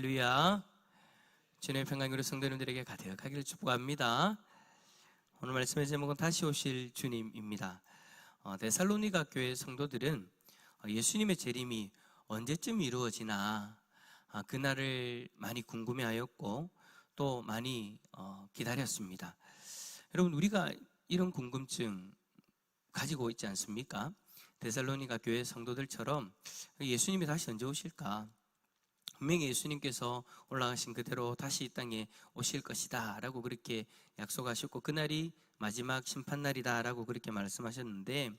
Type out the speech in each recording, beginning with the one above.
할렐루야. 주님의 평강으로 성도님들에게 가득하기를 축복합니다. 오늘 말씀의 제목은 다시 오실 주님입니다. 어, 데살로니가 교회 성도들은 어, 예수님의 재림이 언제쯤 이루어지나 아, 그날을 많이 궁금해하였고 또 많이 어, 기다렸습니다. 여러분 우리가 이런 궁금증 가지고 있지 않습니까? 데살로니가 교회 성도들처럼 예수님이 다시 언제 오실까? 분명히 예수님께서 올라가신 그대로 다시 이 땅에 오실 것이다 라고 그렇게 약속하셨고 그날이 마지막 심판날이다 라고 그렇게 말씀하셨는데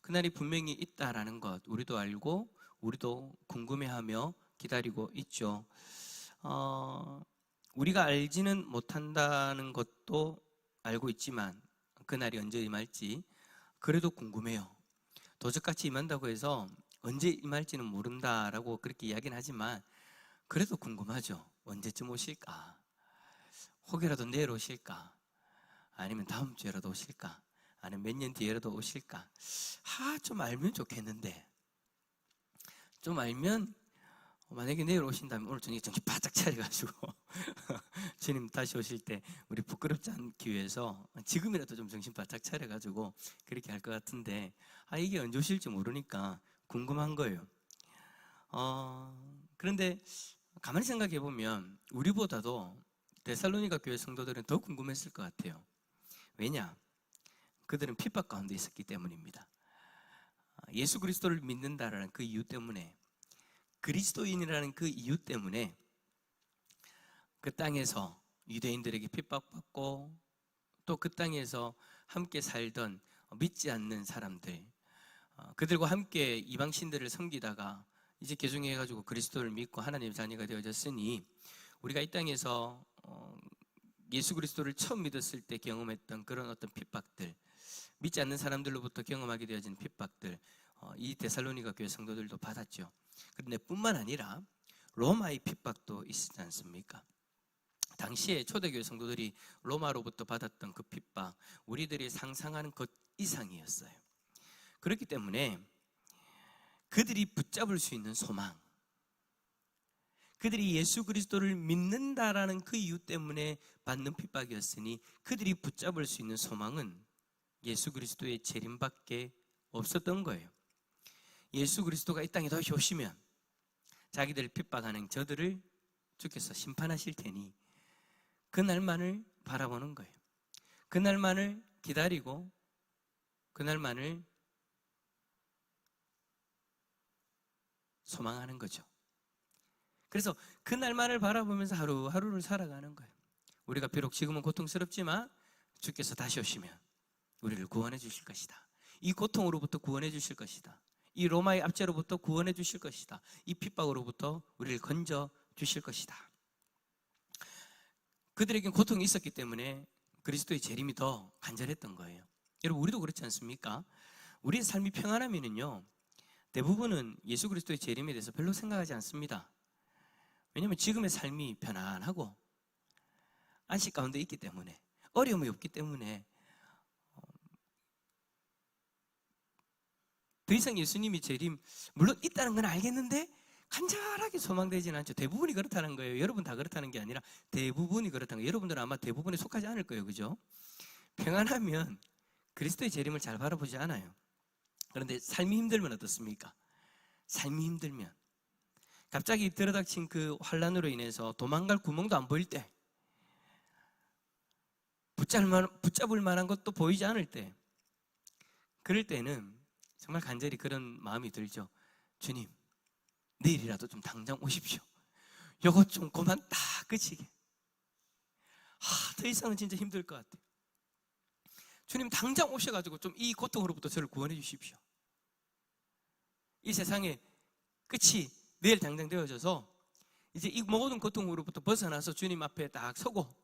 그날이 분명히 있다라는 것 우리도 알고 우리도 궁금해하며 기다리고 있죠. 어, 우리가 알지는 못한다는 것도 알고 있지만 그날이 언제 임할지 그래도 궁금해요. 도적같이 임한다고 해서 언제 임할지는 모른다라고 그렇게 이야기는 하지만 그래도 궁금하죠. 언제쯤 오실까? 혹여라도 내일 오실까? 아니면 다음 주에라도 오실까? 아니면 몇 년 뒤에라도 오실까? 아, 좀 알면 좋겠는데. 좀 알면, 만약에 내일 오신다면 오늘 저녁에 정신 바짝 차려가지고, 주님 다시 오실 때 우리 부끄럽지 않기 위해서 지금이라도 좀 정신 바짝 차려가지고 그렇게 할 것 같은데, 아, 이게 언제 오실지 모르니까 궁금한 거예요. 어, 그런데 가만히 생각해 보면 우리보다도 데살로니가 교회 성도들은 더 궁금했을 것 같아요. 왜냐? 그들은 핍박 가운데 있었기 때문입니다. 예수 그리스도를 믿는다라는 그 이유 때문에 그리스도인이라는 그 이유 때문에 그 땅에서 유대인들에게 핍박받고 또 그 땅에서 함께 살던 믿지 않는 사람들 어, 그들과 함께 이방신들을 섬기다가 이제 개종해 가지고 그리스도를 믿고 하나님의 자녀가 되어졌으니 우리가 이 땅에서 어, 예수 그리스도를 처음 믿었을 때 경험했던 그런 어떤 핍박들, 믿지 않는 사람들로부터 경험하게 되어진 핍박들, 어, 이 데살로니가 교회 성도들도 받았죠. 그런데 뿐만 아니라 로마의 핍박도 있지 않습니까? 당시에 초대교회 성도들이 로마로부터 받았던 그 핍박, 우리들이 상상하는 것 이상이었어요. 그렇기 때문에 그들이 붙잡을 수 있는 소망, 그들이 예수 그리스도를 믿는다라는 그 이유 때문에 받는 핍박이었으니 그들이 붙잡을 수 있는 소망은 예수 그리스도의 재림밖에 없었던 거예요. 예수 그리스도가 이 땅에 다시 오시면 자기들을 핍박하는 저들을 주께서 심판하실 테니 그날만을 바라보는 거예요. 그날만을 기다리고 그날만을 소망하는 거죠. 그래서 그날만을 바라보면서 하루하루를 살아가는 거예요. 우리가 비록 지금은 고통스럽지만 주께서 다시 오시면 우리를 구원해 주실 것이다. 이 고통으로부터 구원해 주실 것이다. 이 로마의 압제로부터 구원해 주실 것이다. 이 핍박으로부터 우리를 건져 주실 것이다. 그들에겐 고통이 있었기 때문에 그리스도의 재림이 더 간절했던 거예요. 여러분 우리도 그렇지 않습니까? 우리의 삶이 평안하면은요 대부분은 예수 그리스도의 재림에 대해서 별로 생각하지 않습니다. 왜냐하면 지금의 삶이 편안하고 안식 가운데 있기 때문에 어려움이 없기 때문에 어, 더 이상 예수님이 재림 물론 있다는 건 알겠는데 간절하게 소망되지는 않죠. 대부분이 그렇다는 거예요. 여러분 다 그렇다는 게 아니라 대부분이 그렇다는 거예요. 여러분들은 아마 대부분에 속하지 않을 거예요. 그죠? 평안하면 그리스도의 재림을 잘 바라보지 않아요. 그런데 삶이 힘들면 어떻습니까? 삶이 힘들면 갑자기 들어닥친 그 환란으로 인해서 도망갈 구멍도 안 보일 때 붙잡을, 만한 것도 보이지 않을 때 그럴 때는 정말 간절히 그런 마음이 들죠. 주님, 내일이라도 좀 당장 오십시오. 요것 좀 그만 딱 그치게. 아, 더 이상은 진짜 힘들 것 같아요. 주님 당장 오셔가지고 좀 이 고통으로부터 저를 구원해 주십시오. 이 세상의 끝이 내일 당장 되어져서 이제 이 모든 고통으로부터 벗어나서 주님 앞에 딱 서고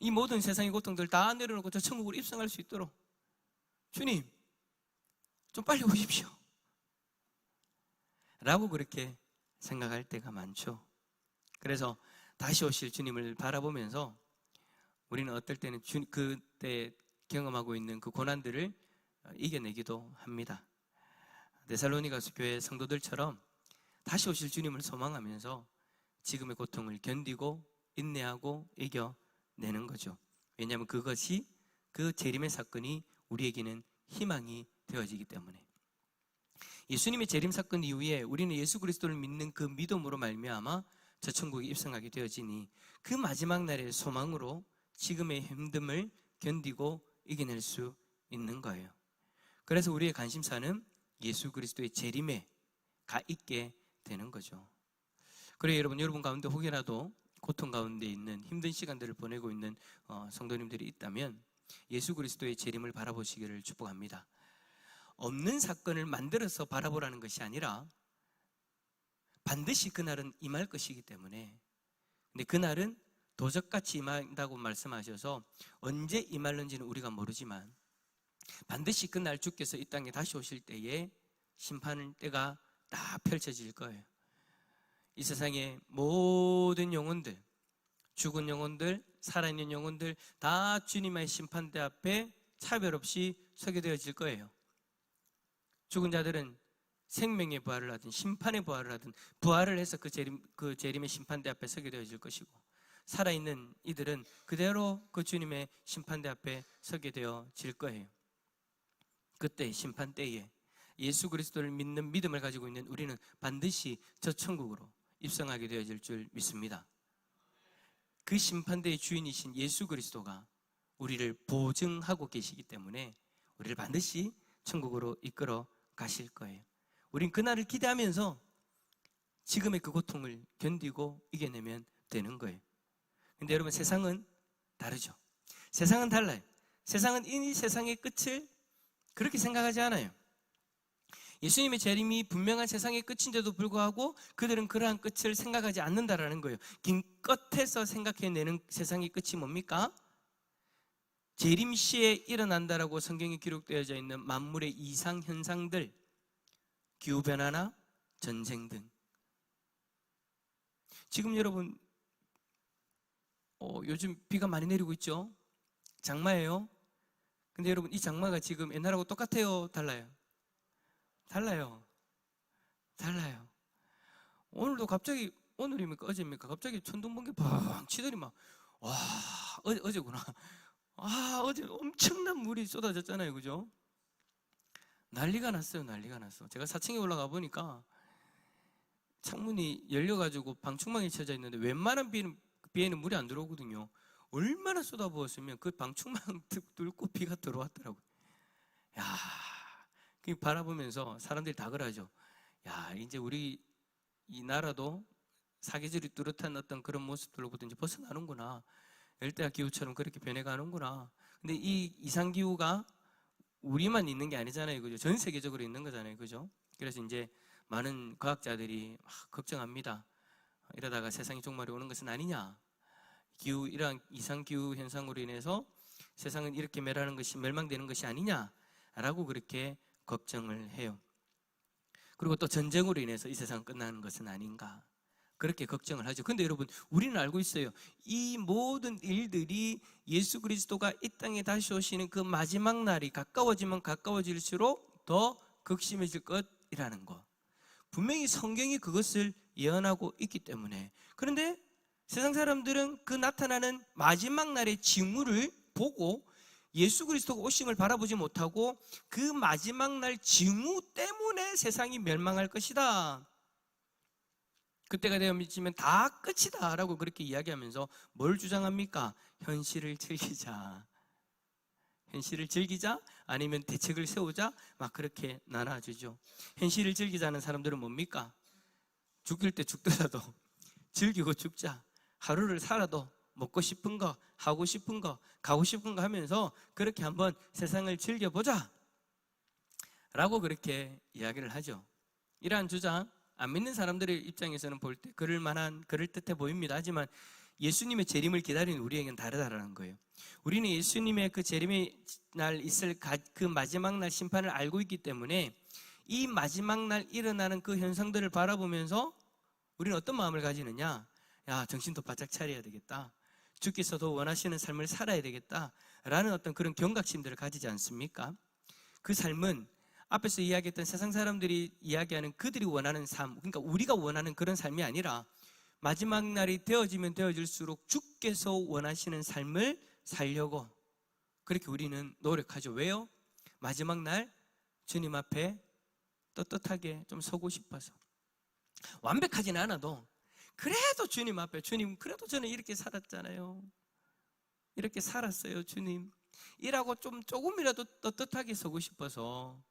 이 모든 세상의 고통들 다 내려놓고 저 천국으로 입성할 수 있도록 주님 좀 빨리 오십시오. 라고 그렇게 생각할 때가 많죠. 그래서 다시 오실 주님을 바라보면서 우리는 어떨 때는 주, 그때 경험하고 있는 그 고난들을 이겨내기도 합니다. 데살로니가 교회 성도들처럼 다시 오실 주님을 소망하면서 지금의 고통을 견디고 인내하고 이겨내는 거죠. 왜냐하면 그것이 그 재림의 사건이 우리에게는 희망이 되어지기 때문에 예수님의 재림 사건 이후에 우리는 예수 그리스도를 믿는 그 믿음으로 말미암아 저 천국에 입성하게 되어지니 그 마지막 날의 소망으로 지금의 힘듦을 견디고 이겨낼 수 있는 거예요. 그래서 우리의 관심사는 예수 그리스도의 재림에 가 있게 되는 거죠. 그래 여러분 여러분 가운데 혹여라도 고통 가운데 있는 힘든 시간들을 보내고 있는 어, 성도님들이 있다면 예수 그리스도의 재림을 바라보시기를 축복합니다. 없는 사건을 만들어서 바라보라는 것이 아니라 반드시 그날은 임할 것이기 때문에 근데 그날은 도적같이 임한다고 말씀하셔서 언제 임할는지는 우리가 모르지만 반드시 그날 주께서 이 땅에 다시 오실 때에 심판의 때가 다 펼쳐질 거예요. 이 세상의 모든 영혼들, 죽은 영혼들, 살아있는 영혼들 다 주님의 심판대 앞에 차별 없이 서게 되어질 거예요. 죽은 자들은 생명의 부활을 하든 심판의 부활을 하든 부활을 해서 그 재림 그 재림의 심판대 앞에 서게 되어질 것이고 살아있는 이들은 그대로 그 주님의 심판대 앞에 서게 되어질 거예요. 그때 심판 때에 예수 그리스도를 믿는 믿음을 가지고 있는 우리는 반드시 저 천국으로 입성하게 되어질 줄 믿습니다. 그 심판대의 주인이신 예수 그리스도가 우리를 보증하고 계시기 때문에 우리를 반드시 천국으로 이끌어 가실 거예요. 우린 그날을 기대하면서 지금의 그 고통을 견디고 이겨내면 되는 거예요. 근데 여러분 세상은 다르죠. 세상은 달라요. 세상은 이 세상의 끝을 그렇게 생각하지 않아요. 예수님의 재림이 분명한 세상의 끝인데도 불구하고 그들은 그러한 끝을 생각하지 않는다라는 거예요. 긴 끝에서 생각해내는 세상의 끝이 뭡니까? 재림 시에 일어난다라고 성경에 기록되어져 있는 만물의 이상 현상들, 기후 변화나 전쟁 등. 지금 여러분 어, 요즘 비가 많이 내리고 있죠? 장마예요. 근데 여러분 이 장마가 지금 옛날하고 똑같아요, 달라요? 달라요. 달라요. 오늘도 갑자기 오늘입니까 어제입니까? 갑자기 천둥 번개 팡 치더니 막 와 어제 어제구나. 아 어제 엄청난 물이 쏟아졌잖아요, 그죠? 난리가 났어요, 난리가 났어. 제가 4층에 올라가 보니까 창문이 열려가지고 방충망이 쳐져 있는데 웬만한 비는, 비에는 물이 안 들어오거든요. 얼마나 쏟아부었으면 그 방충망 뚫고 비가 들어왔더라고요. 야, 그 바라보면서 사람들이 다 그러죠. 야, 이제 우리 이 나라도 사계절이 뚜렷한 어떤 그런 모습들로부터 이제 벗어나는구나. 열대야 기후처럼 그렇게 변해가는구나. 근데 이 이상 기후가 우리만 있는 게 아니잖아요, 그죠? 전 세계적으로 있는 거잖아요, 그죠? 그래서 이제 많은 과학자들이 막 걱정합니다. 이러다가 세상이 종말이 오는 것은 아니냐? 기후 이러한 이상 기후 현상으로 인해서 세상은 이렇게 멸하는 것이 멸망되는 것이 아니냐라고 그렇게 걱정을 해요. 그리고 또 전쟁으로 인해서 이 세상 끝나는 것은 아닌가 그렇게 걱정을 하죠. 근데 여러분 우리는 알고 있어요. 이 모든 일들이 예수 그리스도가 이 땅에 다시 오시는 그 마지막 날이 가까워지면 가까워질수록 더 극심해질 것이라는 거. 분명히 성경이 그것을 예언하고 있기 때문에 그런데 세상 사람들은 그 나타나는 마지막 날의 징후를 보고 예수 그리스도가 오심을 바라보지 못하고 그 마지막 날 징후 때문에 세상이 멸망할 것이다. 그때가 미치면 다 끝이다 라고 그렇게 이야기하면서 뭘 주장합니까? 현실을 즐기자. 현실을 즐기자? 아니면 대책을 세우자? 막 그렇게 나눠주죠. 현실을 즐기자는 사람들은 뭡니까? 죽을 때 죽더라도 즐기고 죽자. 하루를 살아도 먹고 싶은 거, 하고 싶은 거, 가고 싶은 거 하면서 그렇게 한번 세상을 즐겨보자. 라고 그렇게 이야기를 하죠. 이러한 주장, 안 믿는 사람들의 입장에서는 볼 때 그럴 만한, 그럴듯해 보입니다. 하지만 예수님의 재림을 기다리는 우리에게는 다르다라는 거예요. 우리는 예수님의 그 재림의 날 있을 그 마지막 날 심판을 알고 있기 때문에 이 마지막 날 일어나는 그 현상들을 바라보면서 우리는 어떤 마음을 가지느냐? 야, 정신도 바짝 차려야 되겠다. 주께서 더 원하시는 삶을 살아야 되겠다. 라는 어떤 그런 경각심들을 가지지 않습니까? 그 삶은 앞에서 이야기했던 세상 사람들이 이야기하는 그들이 원하는 삶, 그러니까 우리가 원하는 그런 삶이 아니라 마지막 날이 되어지면 되어질수록 주께서 원하시는 삶을 살려고 그렇게 우리는 노력하죠. 왜요? 마지막 날 주님 앞에 떳떳하게 좀 서고 싶어서 완벽하진 않아도 그래도 주님 앞에 주님 그래도 저는 이렇게 살았잖아요. 이렇게 살았어요, 주님. 이라고 좀 조금이라도 떳떳하게 서고 싶어서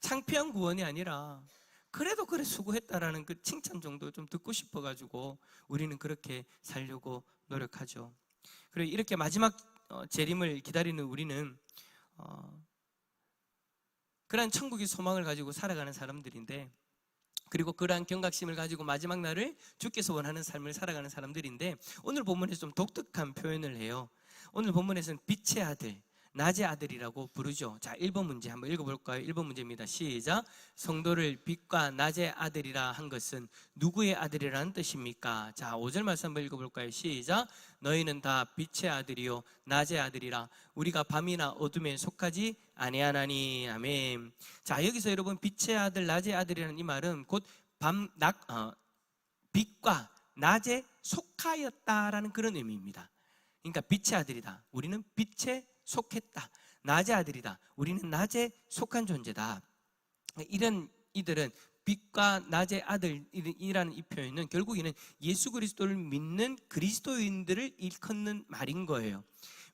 창피한 구원이 아니라 그래도 그래 수고했다라는 그 칭찬 정도 좀 듣고 싶어 가지고 우리는 그렇게 살려고 노력하죠. 그리고 이렇게 마지막 어, 재림을 기다리는 우리는 어, 그러한 천국의 소망을 가지고 살아가는 사람들인데 그리고 그러한 경각심을 가지고 마지막 날을 주께서 원하는 삶을 살아가는 사람들인데 오늘 본문에서 좀 독특한 표현을 해요. 오늘 본문에서는 빛의 아들, 낮의 아들이라고 부르죠. 자, 1번 문제 한번 읽어볼까요? 1번 문제입니다. 시작. 성도를 빛과 낮의 아들이라 한 것은 누구의 아들이라는 뜻입니까? 자, 5절 말씀 한번 읽어볼까요? 시작. 너희는 다 빛의 아들이요 낮의 아들이라 우리가 밤이나 어둠에 속하지 아니하나니 아멘. 자, 여기서 여러분 빛의 아들, 낮의 아들이라는 이 말은 곧 밤, 낮, 어, 빛과 낮에 속하였다라는 그런 의미입니다. 그러니까 빛의 아들이다. 우리는 빛에 속했다. 낮의 아들이다. 우리는 낮에 속한 존재다. 이런 이들은 빛과 낮의 아들이라는 이 표현은 결국에는 예수 그리스도를 믿는 그리스도인들을 일컫는 말인 거예요.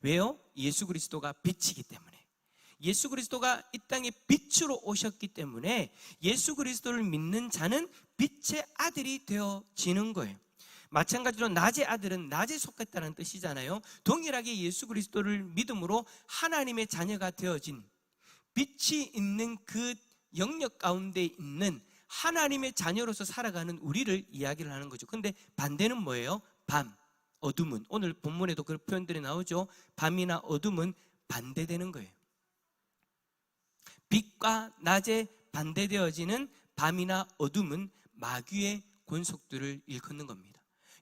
왜요? 예수 그리스도가 빛이기 때문에. 예수 그리스도가 이 땅에 빛으로 오셨기 때문에 예수 그리스도를 믿는 자는 빛의 아들이 되어지는 거예요. 마찬가지로 낮의 아들은 낮에 속했다는 뜻이잖아요. 동일하게 예수 그리스도를 믿음으로 하나님의 자녀가 되어진 빛이 있는 그 영역 가운데 있는 하나님의 자녀로서 살아가는 우리를 이야기를 하는 거죠. 근데 반대는 뭐예요? 밤, 어둠은 오늘 본문에도 그런 표현들이 나오죠. 밤이나 어둠은 반대되는 거예요. 빛과 낮에 반대되어지는 밤이나 어둠은 마귀의 권속들을 일컫는 겁니다.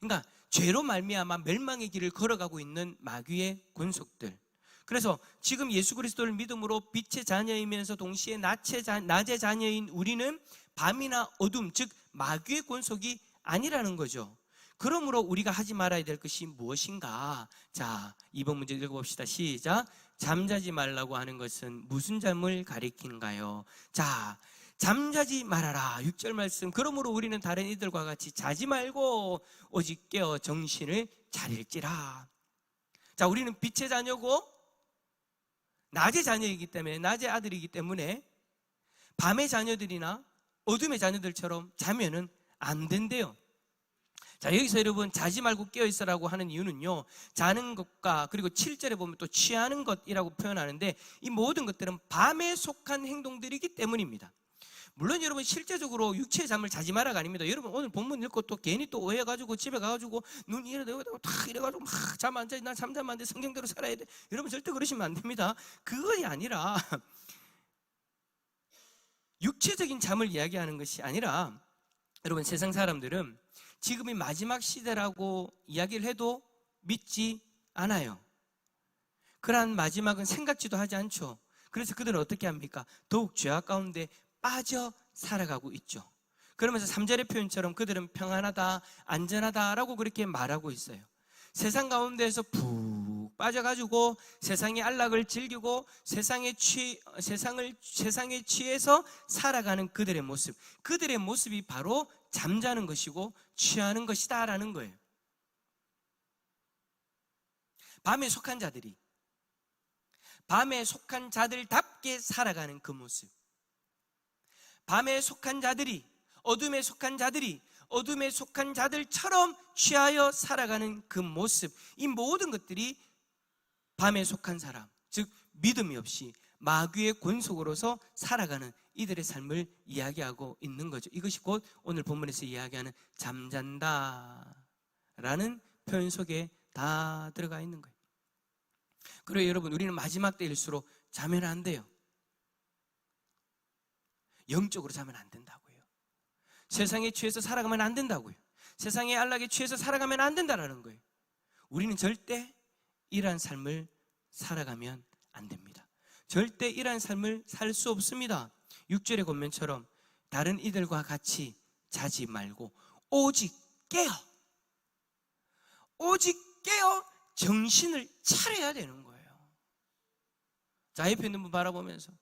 그러니까 죄로 말미암아 멸망의 길을 걸어가고 있는 마귀의 권속들. 그래서 지금 예수 그리스도를 믿음으로 빛의 자녀이면서 동시에 낮의, 자, 낮의 자녀인 우리는 밤이나 어둠, 즉 마귀의 권속이 아니라는 거죠. 그러므로 우리가 하지 말아야 될 것이 무엇인가? 자, 이번 문제 읽어봅시다. 시작. 잠자지 말라고 하는 것은 무슨 잠을 가리킨가요? 자, 잠자지 말아라. 6절 말씀. 그러므로 우리는 다른 이들과 같이 자지 말고 오직 깨어 정신을 차릴지라. 자, 우리는 빛의 자녀고 낮의 자녀이기 때문에 낮의 아들이기 때문에 밤의 자녀들이나 어둠의 자녀들처럼 자면은 안 된대요. 자, 여기서 여러분 자지 말고 깨어 있어라고 하는 이유는요. 자는 것과 그리고 7절에 보면 또 취하는 것이라고 표현하는데 이 모든 것들은 밤에 속한 행동들이기 때문입니다. 물론 여러분 실제적으로 육체의 잠을 자지 마라가 아닙니다. 여러분 오늘 본문 읽고 또 괜히 또 오해가지고 집에 가가지고 눈 이래가지고 탁 이래가지고 막 잠 안 자. 난 잠자면 안 돼. 성경대로 살아야 돼. 여러분 절대 그러시면 안 됩니다. 그것이 아니라 육체적인 잠을 이야기하는 것이 아니라 여러분 세상 사람들은 지금이 마지막 시대라고 이야기를 해도 믿지 않아요. 그러한 마지막은 생각지도 하지 않죠. 그래서 그들은 어떻게 합니까? 더욱 죄악 가운데 빠져 살아가고 있죠. 그러면서 3절의 표현처럼 그들은 평안하다, 안전하다라고 그렇게 말하고 있어요. 세상 가운데에서 푹 빠져가지고 세상의 안락을 즐기고 세상에 취, 세상을, 세상에 취해서 살아가는 그들의 모습. 그들의 모습이 바로 잠자는 것이고 취하는 것이다라는 거예요. 밤에 속한 자들이 밤에 속한 자들답게 살아가는 그 모습. 밤에 속한 자들이 어둠에 속한 자들이 어둠에 속한 자들처럼 취하여 살아가는 그 모습 이 모든 것들이 밤에 속한 사람 즉 믿음이 없이 마귀의 권속으로서 살아가는 이들의 삶을 이야기하고 있는 거죠. 이것이 곧 오늘 본문에서 이야기하는 잠잔다라는 표현 속에 다 들어가 있는 거예요. 그리고 여러분 우리는 마지막 때일수록 자면 안 돼요. 영적으로 자면 안 된다고요. 세상에 취해서 살아가면 안 된다고요. 세상의 안락에 취해서 살아가면 안 된다라는 거예요. 우리는 절대 이러한 삶을 살아가면 안 됩니다. 절대 이러한 삶을 살 수 없습니다. 6절의 권면처럼 다른 이들과 같이 자지 말고 오직 깨어. 오직 깨어 정신을 차려야 되는 거예요. 자, 옆에 있는 분 바라보면서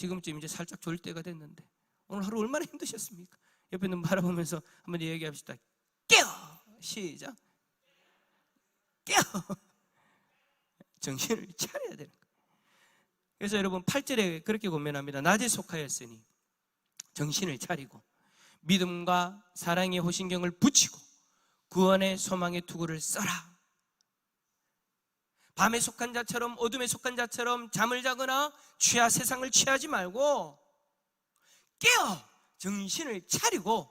지금쯤 이제 살짝 졸 때가 됐는데 오늘 하루 얼마나 힘드셨습니까? 옆에 있는 분 바라보면서 한번 얘기합시다. 깨어! 시작. 깨어! 정신을 차려야 되는 거예요. 그래서 여러분 8절에 그렇게 고면합니다. 낮에 속하였으니 정신을 차리고 믿음과 사랑의 호신경을 붙이고 구원의 소망의 투구를 써라. 밤에 속한 자처럼 어둠에 속한 자처럼 잠을 자거나 취하 세상을 취하지 말고 깨어 정신을 차리고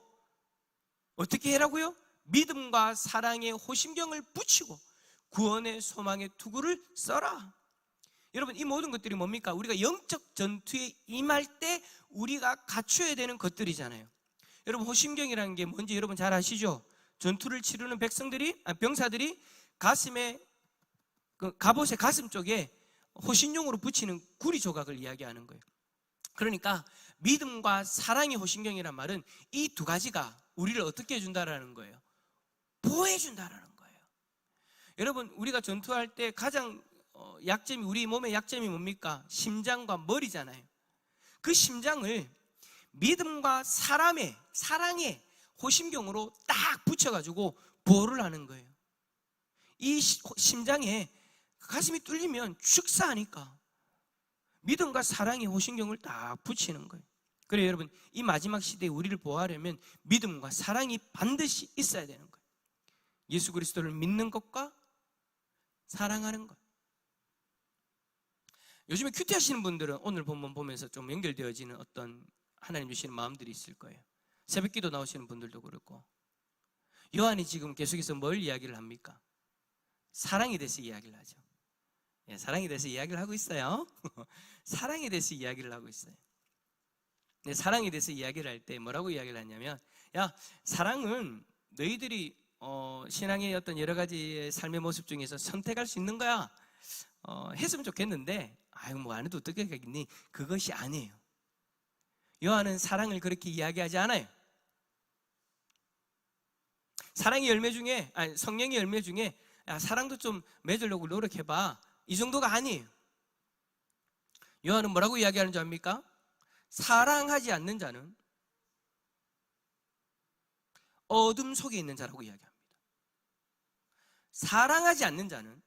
어떻게 해라고요? 믿음과 사랑의 호심경을 붙이고 구원의 소망의 투구를 써라. 여러분 이 모든 것들이 뭡니까? 우리가 영적 전투에 임할 때 우리가 갖춰야 되는 것들이잖아요. 여러분 호심경이라는 게 뭔지 여러분 잘 아시죠? 전투를 치르는 백성들이 아, 병사들이 가슴에 그 갑옷의 가슴 쪽에 호신용으로 붙이는 구리 조각을 이야기하는 거예요. 그러니까 믿음과 사랑의 호신경이란 말은 이 두 가지가 우리를 어떻게 해준다라는 거예요. 보호해준다라는 거예요. 여러분 우리가 전투할 때 가장 어, 약점이 우리 몸의 약점이 뭡니까? 심장과 머리잖아요. 그 심장을 믿음과 사람의 사랑의 호심경으로 딱 붙여가지고 보호를 하는 거예요. 이 시- 심장에 가슴이 뚫리면 축사하니까 믿음과 사랑의 호신경을 딱 붙이는 거예요. 그래요, 여러분. 이 마지막 시대에 우리를 보호하려면 믿음과 사랑이 반드시 있어야 되는 거예요. 예수 그리스도를 믿는 것과 사랑하는 것. 요즘에 큐티 하시는 분들은 오늘 본문 보면서 좀 연결되어지는 어떤 하나님 주시는 마음들이 있을 거예요. 새벽 기도 나오시는 분들도 그렇고. 요한이 지금 계속해서 뭘 이야기를 합니까? 사랑에 대해서 이야기를 하죠. 예, 사랑에 대해서 이야기를 하고 있어요. 사랑에 대해서 이야기를 하고 있어요. 네, 사랑에 대해서 이야기를 할 때 뭐라고 이야기를 하냐면, 야, 사랑은 너희들이 어, 신앙의 어떤 여러 가지 삶의 모습 중에서 선택할 수 있는 거야. 어, 했으면 좋겠는데, 아유, 뭐 안 해도 어떻게 하겠니? 그것이 아니에요. 요한은 사랑을 그렇게 이야기하지 않아요. 사랑의 열매 중에, 아니, 성령의 열매 중에, 야, 사랑도 좀 맺으려고 노력해봐. 이 정도가 아니에요. 요한은 뭐라고 이야기하는 줄 압니까? 사랑하지 않는 자는 어둠 속에 있는 자라고 이야기합니다. 사랑하지 않는 자는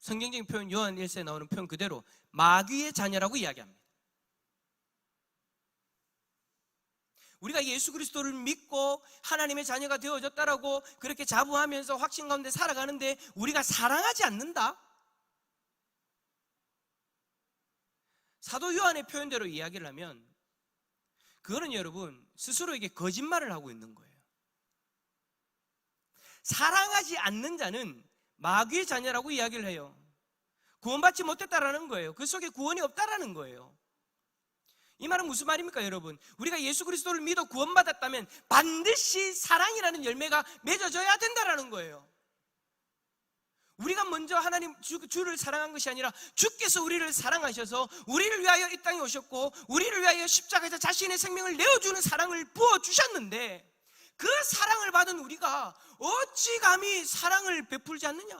성경적인 표현 요한 1세에 나오는 표현 그대로 마귀의 자녀라고 이야기합니다. 우리가 예수 그리스도를 믿고 하나님의 자녀가 되어졌다라고 그렇게 자부하면서 확신 가운데 살아가는데 우리가 사랑하지 않는다? 사도 요한의 표현대로 이야기를 하면 그거는 여러분 스스로에게 거짓말을 하고 있는 거예요. 사랑하지 않는 자는 마귀의 자녀라고 이야기를 해요. 구원받지 못했다라는 거예요. 그 속에 구원이 없다라는 거예요. 이 말은 무슨 말입니까, 여러분? 우리가 예수 그리스도를 믿어 구원받았다면 반드시 사랑이라는 열매가 맺어져야 된다라는 거예요. 우리가 먼저 하나님 주, 주를 사랑한 것이 아니라 주께서 우리를 사랑하셔서 우리를 위하여 이 땅에 오셨고 우리를 위하여 십자가에서 자신의 생명을 내어주는 사랑을 부어 주셨는데 그 사랑을 받은 우리가 어찌 감히 사랑을 베풀지 않느냐?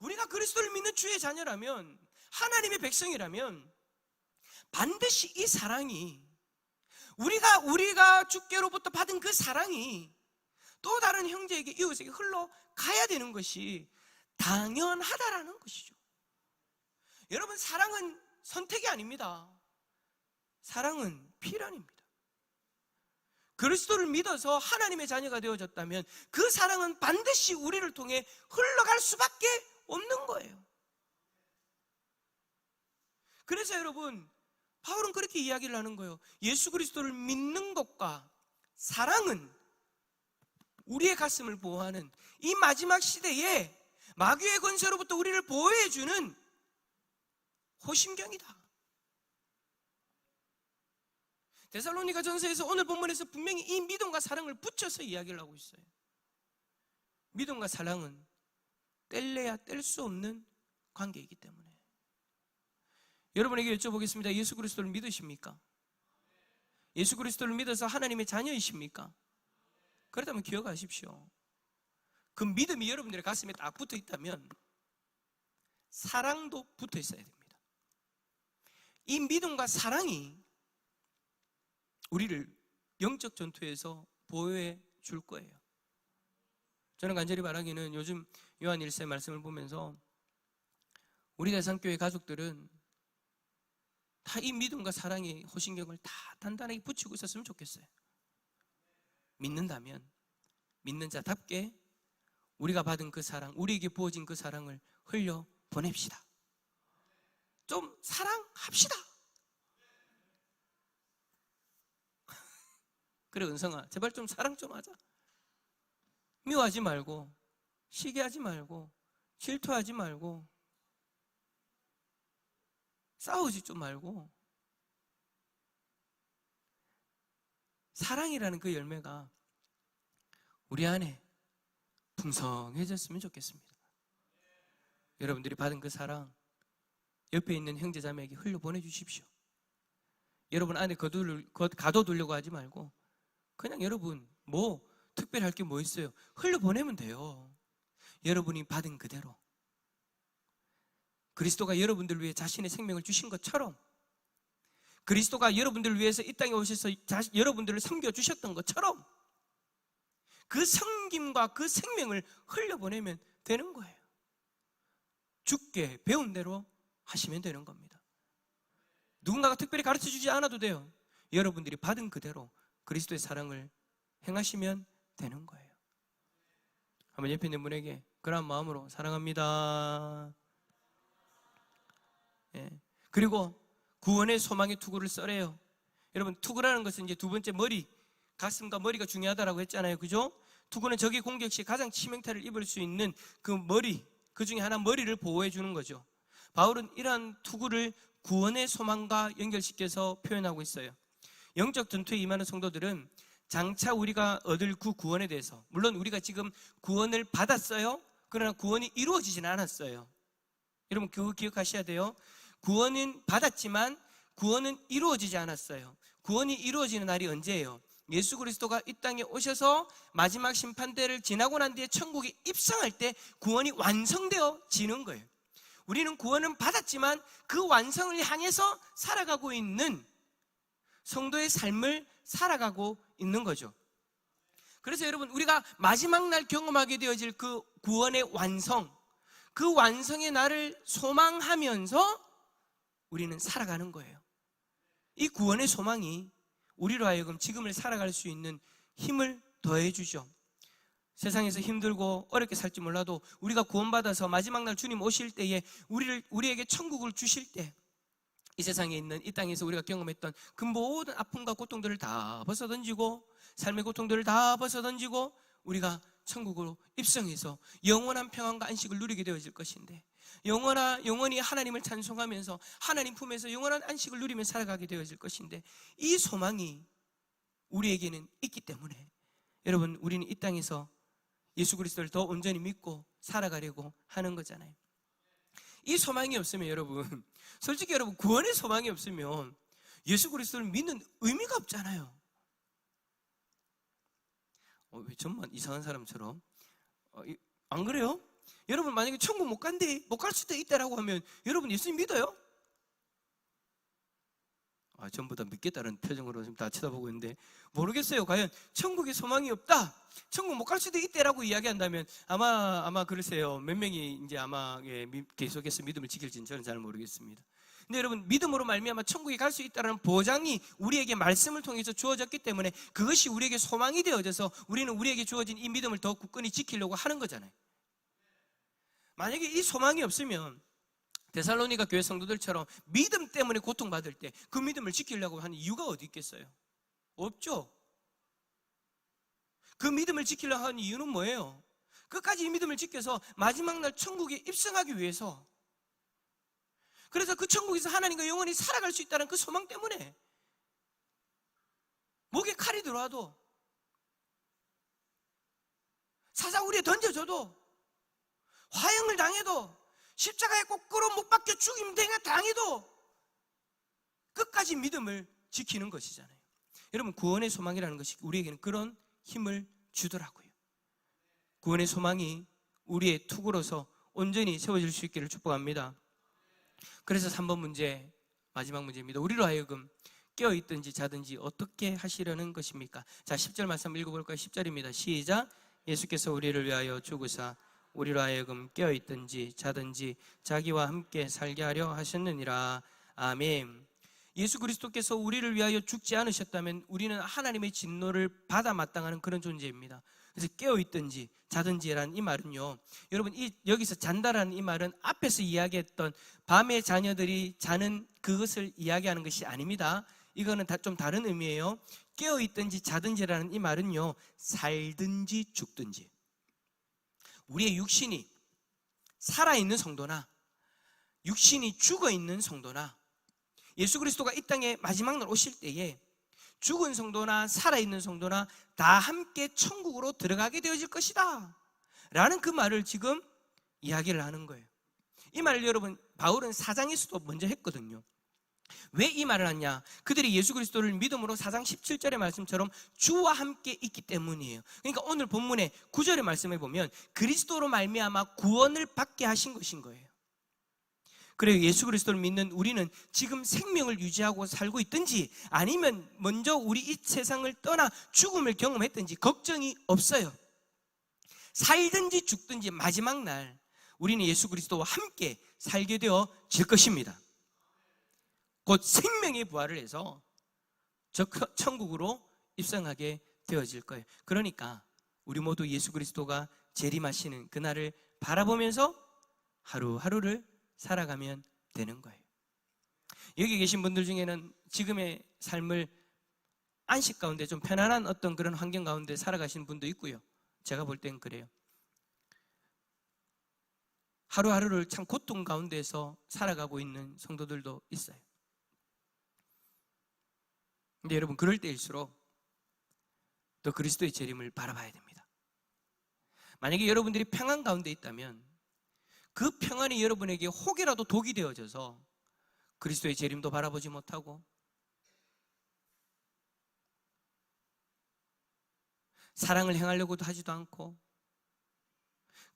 우리가 그리스도를 믿는 주의 자녀라면 하나님의 백성이라면 반드시 이 사랑이 우리가 우리가 주께로부터 받은 그 사랑이 또 다른 형제에게 이웃에게 흘러가야 되는 것이 당연하다라는 것이죠. 여러분 사랑은 선택이 아닙니다. 사랑은 필연입니다. 그리스도를 믿어서 하나님의 자녀가 되어졌다면 그 사랑은 반드시 우리를 통해 흘러갈 수밖에 없는 거예요. 그래서 여러분 바울은 그렇게 이야기를 하는 거예요. 예수 그리스도를 믿는 것과 사랑은 우리의 가슴을 보호하는 이 마지막 시대에 마귀의 권세로부터 우리를 보호해주는 호심경이다. 데살로니가 전서에서 오늘 본문에서 분명히 이 믿음과 사랑을 붙여서 이야기를 하고 있어요. 믿음과 사랑은 뗄래야 뗄 수 없는 관계이기 때문에. 여러분에게 여쭤보겠습니다. 예수 그리스도를 믿으십니까? 예수 그리스도를 믿어서 하나님의 자녀이십니까? 그렇다면 기억하십시오. 그 믿음이 여러분들의 가슴에 딱 붙어 있다면 사랑도 붙어 있어야 됩니다. 이 믿음과 사랑이 우리를 영적 전투에서 보호해 줄 거예요. 저는 간절히 바라기는 요즘 요한 1세 말씀을 보면서 우리 대상교회 가족들은 다 이 믿음과 사랑의 호신경을 다 단단하게 붙이고 있었으면 좋겠어요. 믿는다면 믿는 자답게 우리가 받은 그 사랑, 우리에게 부어진 그 사랑을 흘려 보냅시다. 좀 사랑합시다. 그래 은성아, 제발 좀 사랑 좀 하자. 미워하지 말고 시기하지 말고 질투하지 말고 싸우지 좀 말고 사랑이라는 그 열매가 우리 안에 풍성해졌으면 좋겠습니다. 여러분들이 받은 그 사랑 옆에 있는 형제 자매에게 흘려 보내 주십시오. 여러분 안에 거두를 가둬두려고 하지 말고 그냥 여러분 뭐 특별할 게 뭐 있어요? 흘려 보내면 돼요. 여러분이 받은 그대로 그리스도가 여러분들 위해 자신의 생명을 주신 것처럼 그리스도가 여러분들을 위해서 이 땅에 오셔서 여러분들을 섬겨 주셨던 것처럼 그 섬김과 그 생명을 흘려보내면 되는 거예요. 죽게 배운 대로 하시면 되는 겁니다. 누군가가 특별히 가르쳐 주지 않아도 돼요. 여러분들이 받은 그대로 그리스도의 사랑을 행하시면 되는 거예요. 한번 옆에 있는 분에게 그런 마음으로 사랑합니다. 예. 그리고 구원의 소망의 투구를 써래요. 여러분 투구라는 것은 이제 두 번째 머리, 가슴과 머리가 중요하다라고 했잖아요. 그죠? 투구는 적의 공격 시 가장 치명타를 입을 수 있는 그 머리, 그 중에 하나 머리를 보호해 주는 거죠. 바울은 이러한 투구를 구원의 소망과 연결시켜서 표현하고 있어요. 영적 전투에 임하는 성도들은 장차 우리가 얻을 그 구원에 대해서 물론 우리가 지금 구원을 받았어요. 그러나 구원이 이루어지진 않았어요. 여러분 그거 기억하셔야 돼요. 구원은 받았지만 구원은 이루어지지 않았어요. 구원이 이루어지는 날이 언제예요? 예수 그리스도가 이 땅에 오셔서 마지막 심판대를 지나고 난 뒤에 천국에 입성할 때 구원이 완성되어 지는 거예요. 우리는 구원은 받았지만 그 완성을 향해서 살아가고 있는 성도의 삶을 살아가고 있는 거죠. 그래서 여러분 우리가 마지막 날 경험하게 되어질 그 구원의 완성, 그 완성의 날을 소망하면서 우리는 살아가는 거예요. 이 구원의 소망이 우리로 하여금 지금을 살아갈 수 있는 힘을 더해 주죠. 세상에서 힘들고 어렵게 살지 몰라도 우리가 구원받아서 마지막 날 주님 오실 때에 우리를 우리에게 천국을 주실 때 이 세상에 있는 이 땅에서 우리가 경험했던 그 모든 아픔과 고통들을 다 벗어 던지고 삶의 고통들을 다 벗어 던지고 우리가 천국으로 입성해서 영원한 평안과 안식을 누리게 되어질 것인데 영원하, 영원히 하나님을 찬송하면서 하나님 품에서 영원한 안식을 누리며 살아가게 되어질 것인데 이 소망이 우리에게는 있기 때문에 여러분 우리는 이 땅에서 예수 그리스도를 더 온전히 믿고 살아가려고 하는 거잖아요. 이 소망이 없으면 여러분 솔직히 여러분 구원의 소망이 없으면 예수 그리스도를 믿는 의미가 없잖아요. 어, 왜 전만 이상한 사람처럼 어, 이, 안 그래요? 여러분 만약에 천국 못 간대 못 갈 수도 있다라고 하면 여러분 예수님 믿어요? 아, 전부 다 믿겠다는 표정으로 지금 다 쳐다보고 있는데 모르겠어요. 과연 천국에 소망이 없다. 천국 못 갈 수도 있대라고 이야기한다면 아마 아마 그러세요. 몇 명이 이제 아마 예, 미- 계속해서 믿음을 지킬지는 저는 잘 모르겠습니다. 근데 여러분 믿음으로 말미암아 천국에 갈 수 있다는 보장이 우리에게 말씀을 통해서 주어졌기 때문에 그것이 우리에게 소망이 되어져서 우리는 우리에게 주어진 이 믿음을 더 굳건히 지키려고 하는 거잖아요. 만약에 이 소망이 없으면 데살로니가 교회 성도들처럼 믿음 때문에 고통받을 때 그 믿음을 지키려고 하는 이유가 어디 있겠어요? 없죠. 그 믿음을 지키려고 하는 이유는 뭐예요? 끝까지 이 믿음을 지켜서 마지막 날 천국에 입성하기 위해서 그래서 그 천국에서 하나님과 영원히 살아갈 수 있다는 그 소망 때문에 목에 칼이 들어와도 사자우리에 던져줘도 화형을 당해도 십자가에 거꾸로 못 박혀 죽임 당해도 끝까지 믿음을 지키는 것이잖아요. 여러분 구원의 소망이라는 것이 우리에게는 그런 힘을 주더라고요. 구원의 소망이 우리의 투구로서 온전히 세워질 수 있기를 축복합니다. 그래서 3번 문제 마지막 문제입니다. 우리로 하여금 깨어 있든지 자든지 어떻게 하시려는 것입니까? 자, 10절 말씀 읽어 볼까요? 10절입니다. 시작. 예수께서 우리를 위하여 죽으사 우리로 하여금 깨어 있든지 자든지 자기와 함께 살게 하려 하셨느니라. 아멘. 예수 그리스도께서 우리를 위하여 죽지 않으셨다면 우리는 하나님의 진노를 받아 마땅하는 그런 존재입니다. 그래서 깨어 있든지 자든지라는 이 말은요. 여러분 이 여기서 잔다라는 이 말은 앞에서 이야기했던 밤에 자녀들이 자는 그것을 이야기하는 것이 아닙니다. 이거는 다 좀 다른 의미예요. 깨어 있든지 자든지라는 이 말은요. 살든지 죽든지 우리의 육신이 살아 있는 성도나 육신이 죽어 있는 성도나 예수 그리스도가 이 땅에 마지막 날 오실 때에 죽은 성도나 살아있는 성도나 다 함께 천국으로 들어가게 되어질 것이다. 라는 그 말을 지금 이야기를 하는 거예요. 이 말을 여러분, 바울은 사장에서도 먼저 했거든요. 왜 이 말을 하냐? 그들이 예수 그리스도를 믿음으로 사장 17절의 말씀처럼 주와 함께 있기 때문이에요. 그러니까 오늘 본문의 9절의 말씀에 보면 그리스도로 말미암아 구원을 받게 하신 것인 거예요. 그래요. 예수 그리스도를 믿는 우리는 지금 생명을 유지하고 살고 있든지 아니면 먼저 우리 이 세상을 떠나 죽음을 경험했든지 걱정이 없어요. 살든지 죽든지 마지막 날 우리는 예수 그리스도와 함께 살게 되어 질 것입니다. 곧 생명의 부활을 해서 저 천국으로 입성하게 되어질 거예요. 그러니까 우리 모두 예수 그리스도가 재림하시는 그날을 바라보면서 하루하루를 살아가면 되는 거예요. 여기 계신 분들 중에는 지금의 삶을 안식 가운데 좀 편안한 어떤 그런 환경 가운데 살아가시는 분도 있고요. 제가 볼 땐 그래요. 하루하루를 참 고통 가운데서 살아가고 있는 성도들도 있어요. 근데 여러분, 그럴 때일수록 더 그리스도의 재림을 바라봐야 됩니다. 만약에 여러분들이 평안 가운데 있다면 그 평안이 여러분에게 혹이라도 독이 되어져서 그리스도의 재림도 바라보지 못하고 사랑을 행하려고도 하지도 않고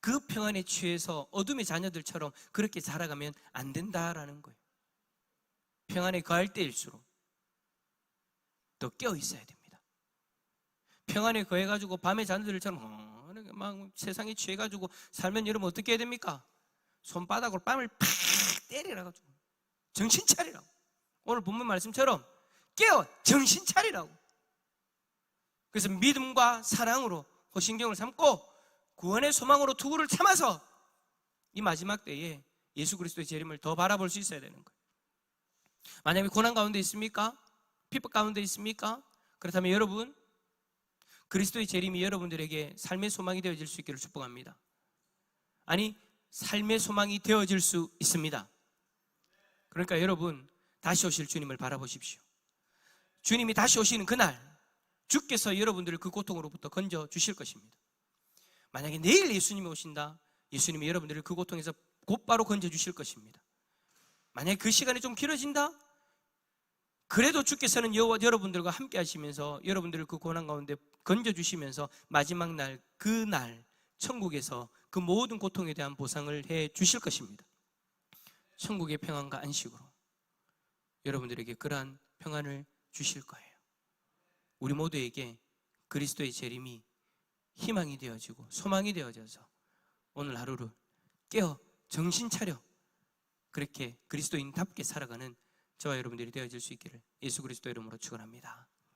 그 평안에 취해서 어둠의 자녀들처럼 그렇게 살아가면 안 된다라는 거예요. 평안에 거할 때일수록 더 깨어 있어야 됩니다. 평안에 거해가지고 밤의 자녀들처럼 어, 막 세상에 취해가지고 살면 여러분 어떻게 해야 됩니까? 손바닥으로 뺨을 팍 때리라 가지고 정신 차리라고. 오늘 본문 말씀처럼 깨어 정신 차리라고. 그래서 믿음과 사랑으로 호신경을 삼고 구원의 소망으로 투구를 참아서 이 마지막 때에 예수 그리스도의 재림을 더 바라볼 수 있어야 되는 거예요. 만약에 고난 가운데 있습니까? 핍박 가운데 있습니까? 그렇다면 여러분 그리스도의 재림이 여러분들에게 삶의 소망이 되어질 수 있기를 축복합니다. 아니 삶의 소망이 되어질 수 있습니다. 그러니까 여러분 다시 오실 주님을 바라보십시오. 주님이 다시 오시는 그날 주께서 여러분들을 그 고통으로부터 건져 주실 것입니다. 만약에 내일 예수님이 오신다, 예수님이 여러분들을 그 고통에서 곧바로 건져 주실 것입니다. 만약에 그 시간이 좀 길어진다, 그래도 주께서는 여러분들과 함께 하시면서 여러분들을 그 고난 가운데 건져 주시면서 마지막 날, 그 날, 천국에서 그 모든 고통에 대한 보상을 해 주실 것입니다. 천국의 평안과 안식으로 여러분들에게 그러한 평안을 주실 거예요. 우리 모두에게 그리스도의 재림이 희망이 되어지고 소망이 되어져서 오늘 하루를 깨어 정신 차려 그렇게 그리스도인답게 살아가는 저와 여러분들이 되어질 수 있기를 예수 그리스도 이름으로 축원합니다.